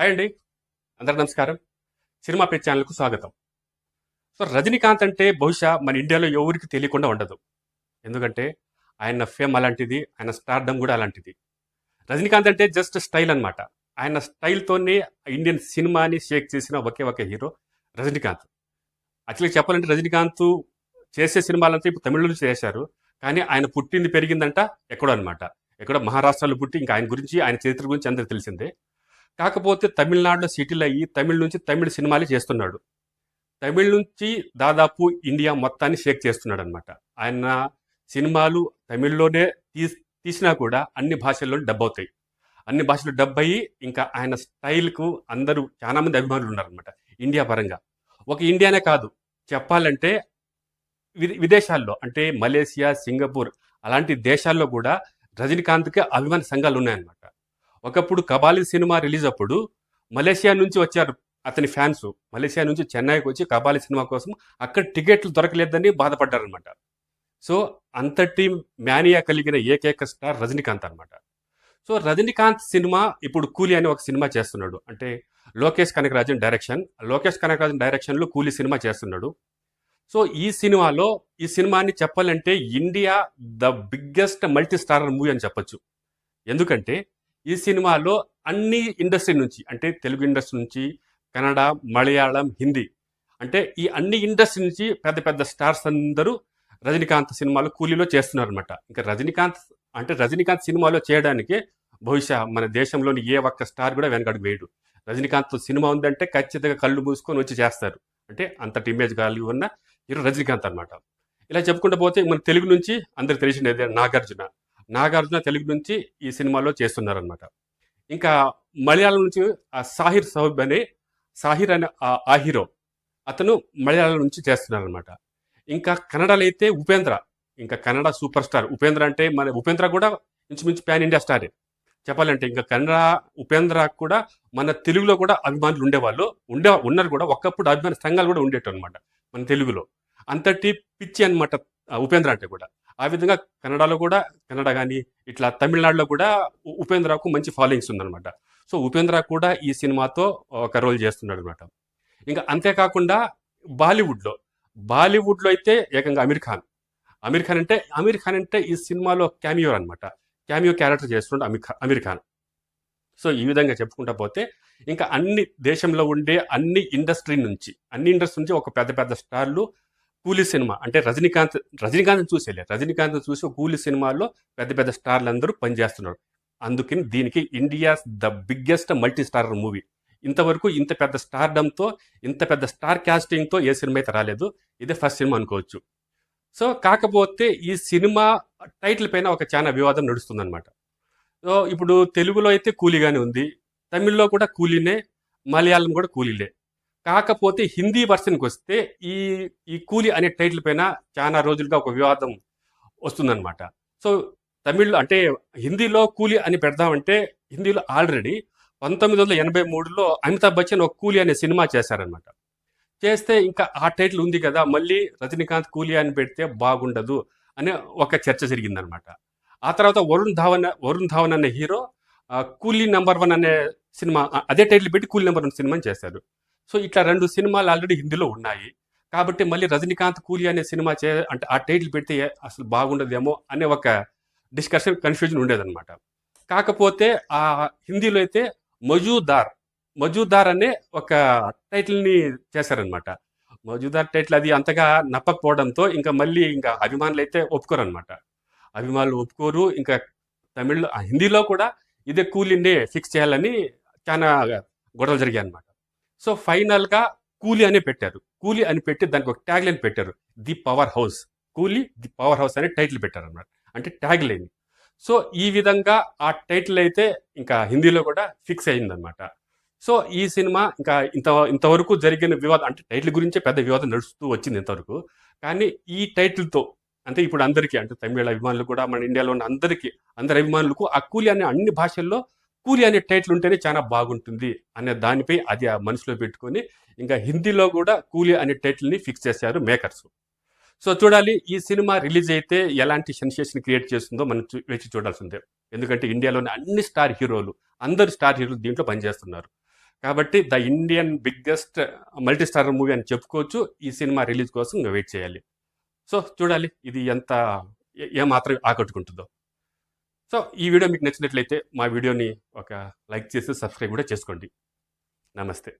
Hi అండి. అందరికి నమస్కారం. సినిమా పే ఛానల్కు స్వాగతం. సో రజనీకాంత్ అంటే బహుశా మన ఇండియాలో ఎవరికి తెలియకుండా ఉండదు. ఎందుకంటే ఆయన ఫేమ్ అలాంటిది ఆయన స్టార్డమ్ కూడా అలాంటిది. రజనీకాంత్ అంటే జస్ట్ స్టైల్ అన్నమాట. ఆయన స్టైల్తోనే ఇండియన్ సినిమాని షేక్ చేసిన ఒకే ఒక హీరో రజనీకాంత్. యాక్చువల్గా చెప్పాలంటే రజనీకాంత్ చేసే సినిమాలంతా ఇప్పుడు తమిళలో చేశారు. కానీ ఆయన పుట్టింది పెరిగిందంట ఎక్కడో అనమాట ఎక్కడో మహారాష్ట్రలో పుట్టి ఇంకా ఆయన గురించి ఆయన చరిత్ర గురించి అందరికి తెలిసిందే. కాకపోతే తమిళనాడులో సెటిల్ అయ్యి తమిళ నుంచి తమిళ సినిమాలే చేస్తున్నాడు. తమిళ నుంచి దాదాపు ఇండియా మొత్తాన్ని షేక్ చేస్తున్నాడు అనమాట ఆయన సినిమాలు తమిళ్ళోనే తీ తీసినా కూడా అన్ని భాషల్లో డబ్ అవుతాయి. అన్ని భాషలు డబ్ అయ్యి ఇంకా ఆయన స్టైల్కు అందరూ చాలా మంది అభిమానులు ఉన్నారనమాట ఇండియా పరంగా. ఒక ఇండియానే కాదు చెప్పాలంటే వి- విదేశాల్లో అంటే మలేసియా సింగపూర్ అలాంటి దేశాల్లో కూడా రజనీకాంత్కి అభిమాన సంఘాలు ఉన్నాయన్నమాట ఒకప్పుడు కబాలి సినిమా రిలీజ్ అప్పుడు మలేషియా నుంచి వచ్చారు అతని ఫ్యాన్స్. మలేషియా నుంచి చెన్నైకి వచ్చి కబాలి సినిమా కోసం అక్కడ టికెట్లు దొరకలేదని బాధపడ్డారనమాట సో అంతటి మ్యానియా కలిగిన ఏకైక స్టార్ రజనీకాంత్ అనమాట సో రజనీకాంత్ సినిమా ఇప్పుడు కూలీ అనే ఒక సినిమా చేస్తున్నాడు. అంటే లోకేష్ కనకరాజన్ డైరెక్షన్. లోకేష్ కనకరాజన్ డైరెక్షన్లో కూలీ సినిమా చేస్తున్నాడు. సో ఈ సినిమాలో ఈ సినిమాని చెప్పాలంటే India the biggest multi star movie అని చెప్పొచ్చు. ఎందుకంటే ఈ సినిమాలో అన్ని ఇండస్ట్రీ నుంచి అంటే తెలుగు ఇండస్ట్రీ నుంచి కన్నడ మలయాళం హిందీ అంటే ఈ అన్ని ఇండస్ట్రీ నుంచి పెద్ద పెద్ద స్టార్స్ అందరూ రజనీకాంత్ సినిమాలు కూలీలో చేస్తున్నారు అనమాట ఇంకా రజనీకాంత్ అంటే రజనీకాంత్ సినిమాలో చేయడానికి బహుశా మన దేశంలోని ఏ ఒక్క స్టార్ కూడా వెనకడుగు వేయడు. రజనీకాంత్ సినిమా ఉందంటే ఖచ్చితంగా కళ్ళు మూసుకొని వచ్చి చేస్తారు. అంటే అంతటి ఇమేజ్ కలిగి ఉన్న హీరో రజనీకాంత్ అనమాట ఇలా చెప్పుకుంటూ పోతే మన తెలుగు నుంచి అందరికి తెలిసినదే నాగార్జున. నాగార్జున తెలుగు నుంచి ఈ సినిమాలో చేస్తున్నారనమాట ఇంకా మలయాళం నుంచి ఆ సాహిర్ సౌబ్ అనే సాహిర్ అనే ఆ- హీరో అతను మలయాళం నుంచి చేస్తున్నారనమాట ఇంకా కన్నడలో అయితే ఉపేంద్ర ఇంకా కన్నడ సూపర్ స్టార్. ఉపేంద్ర అంటే మన ఉపేంద్ర కూడా ఇంచుమించు ప్యాన్ ఇండియా స్టారే. చెప్పాలంటే ఇంకా కన్నడ ఉపేంద్ర కూడా మన తెలుగులో కూడా అభిమానులు ఉండేవాళ్ళు. ఉండే ఉన్నారు కూడా ఒకప్పుడు అభిమాన సంఘాలు కూడా ఉండేటన్నమాట మన తెలుగులో. అంతటి పిచ్చి అనమాట ఉపేంద్ర అంటే కూడా. ఆ విధంగా కన్నడలో కూడా కన్నడ కానీ ఇట్లా తమిళనాడులో కూడా ఉపేంద్రకు మంచి ఫాలోయింగ్స్ ఉందన్నమాట. సో ఉపేంద్ర కూడా ఈ సినిమాతో ఒక రోల్ చేస్తున్నాడు అనమాట ఇంకా అంతేకాకుండా బాలీవుడ్లో బాలీవుడ్లో అయితే ఏకంగా అమీర్ ఖాన్. అమీర్ ఖాన్ అంటే అమీర్ ఖాన్ అంటే ఈ సినిమాలో క్యామియో అనమాట క్యామియో క్యారెక్టర్ చేస్తున్నాడు అమీర్ ఖాన్ అమీర్ ఖాన్. సో ఈ విధంగా చెప్పుకుంటా పోతే ఇంకా అన్ని దేశంలో ఉండే అన్ని ఇండస్ట్రీ నుంచి అన్ని ఇండస్ట్రీ నుంచి ఒక పెద్ద పెద్ద స్టార్లు కూలీ సినిమా. అంటే రజనీకాంత్ రజనీకాంత్ చూసేలే రజనీకాంత్ చూసి కూలీ సినిమాల్లో పెద్ద పెద్ద స్టార్లు అందరూ పనిచేస్తున్నారు. అందుకని దీనికి India the biggest multi star movie. ఇంతవరకు ఇంత పెద్ద స్టార్డంతో ఇంత పెద్ద స్టార్ క్యాస్టింగ్తో ఏ సినిమా అయితే రాలేదు ఇదే ఫస్ట్ సినిమా అనుకోవచ్చు. సో కాకపోతే ఈ సినిమా టైటిల్ పైన ఒక చాలా వివాదం నడుస్తుందన్నమాట. సో ఇప్పుడు తెలుగులో అయితే కూలీగానే ఉంది. తమిళ్ళో కూడా కూలీనే మలయాళం కూడా కూలీలే. కాకపోతే హిందీ వర్షన్కి వస్తే ఈ ఈ కూలి అనే టైటిల్ పైన చాలా రోజులుగా ఒక వివాదం వస్తుందన్నమాట. సో తమిళ్ అంటే హిందీలో కూలి అని పెడదామంటే హిందీలో ఆల్రెడీ పంతొమ్మిది వందల ఎనభై మూడులో అమితాబ్ బచ్చన్ ఒక కూలి అనే సినిమా చేశారనమాట చేస్తే ఇంకా ఆ టైటిల్ ఉంది కదా మళ్ళీ రజనీకాంత్ కూలి అని పెడితే బాగుండదు అనే ఒక చర్చ జరిగిందనమాట ఆ తర్వాత వరుణ్ ధావన్ వరుణ్ ధావన్ అనే hero Coolie Coolie number one అనే సినిమా అదే టైటిల్ పెట్టి కూలీ నెంబర్ వన్ సినిమాని చేశారు. సో ఇట్లా రెండు సినిమాలు ఆల్రెడీ హిందీలో ఉన్నాయి. కాబట్టి మళ్ళీ రజనీకాంత్ కూలి అనే సినిమా చే అంటే ఆ టైటిల్ పెడితే అసలు బాగుండదేమో అనే ఒక డిస్కషన్ కన్ఫ్యూజన్ ఉండేదన్నమాట. కాకపోతే ఆ హిందీలో అయితే మజూదార్ మజూదార్ అనే ఒక టైటిల్ని చేశారనమాట మజూదార్ టైటిల్ అది అంతగా నప్పకపోవడంతో ఇంకా మళ్ళీ ఇంకా అభిమానులు అయితే ఒప్పుకోరు అనమాట అభిమానులు ఒప్పుకోరు ఇంకా తమిళ్ ఆ హిందీలో కూడా ఇదే కూలిని ఫిక్స్ చేయాలని చాలా గొడవలు జరిగాయి అనమాట సో ఫైనల్గా కూలీ అనే పెట్టారు. కూలీ అని పెట్టి దానికి ఒక ట్యాగ్ లైన్ పెట్టారు. The power house. Coolie the power house అనే టైటిల్ పెట్టారు అనమాట అంటే ట్యాగ్ లైన్. సో ఈ విధంగా ఆ టైటిల్ అయితే ఇంకా హిందీలో కూడా ఫిక్స్ అయిందనమాట సో ఈ సినిమా ఇంకా ఇంత ఇంతవరకు జరిగిన వివాదం అంటే టైటిల్ గురించే పెద్ద వివాదం నడుస్తూ వచ్చింది ఇంతవరకు. కానీ ఈ టైటిల్తో అంటే ఇప్పుడు అందరికీ అంటే తమిళ అభిమానులు కూడా మన ఇండియాలో ఉన్న అందరికీ అందరి అభిమానులకు ఆ కూలీ అనే అన్ని భాషల్లో కూలి అనే టైటిల్ ఉంటేనే చాలా బాగుంటుంది అనే దానిపై అది ఆ మనసులో పెట్టుకొని ఇంకా హిందీలో కూడా కూలి అనే టైటిల్ని ఫిక్స్ చేశారు మేకర్స్ సో చూడాలి ఈ సినిమా రిలీజ్ అయితే ఎలాంటి సెన్సేషన్ క్రియేట్ చేస్తుందో మనం వేచి చూడాల్సిందే. ఎందుకంటే ఇండియాలోని అన్ని స్టార్ హీరోలు అందరు స్టార్ హీరోలు దీంట్లో పనిచేస్తున్నారు. కాబట్టి the Indian biggest multi star movie అని చెప్పుకోవచ్చు ఈ సినిమా రిలీజ్ కోసం ఇంకా వెయిట్ చేయాలి. సో చూడాలి ఇది ఎంత ఏమాత్రం ఆకట్టుకుంటుందో. సో ఈ వీడియో మీకు నచ్చినట్లయితే మా వీడియోని ఒక లైక్ చేసి సబ్స్క్రైబ్ కూడా చేసుకోండి. నమస్తే.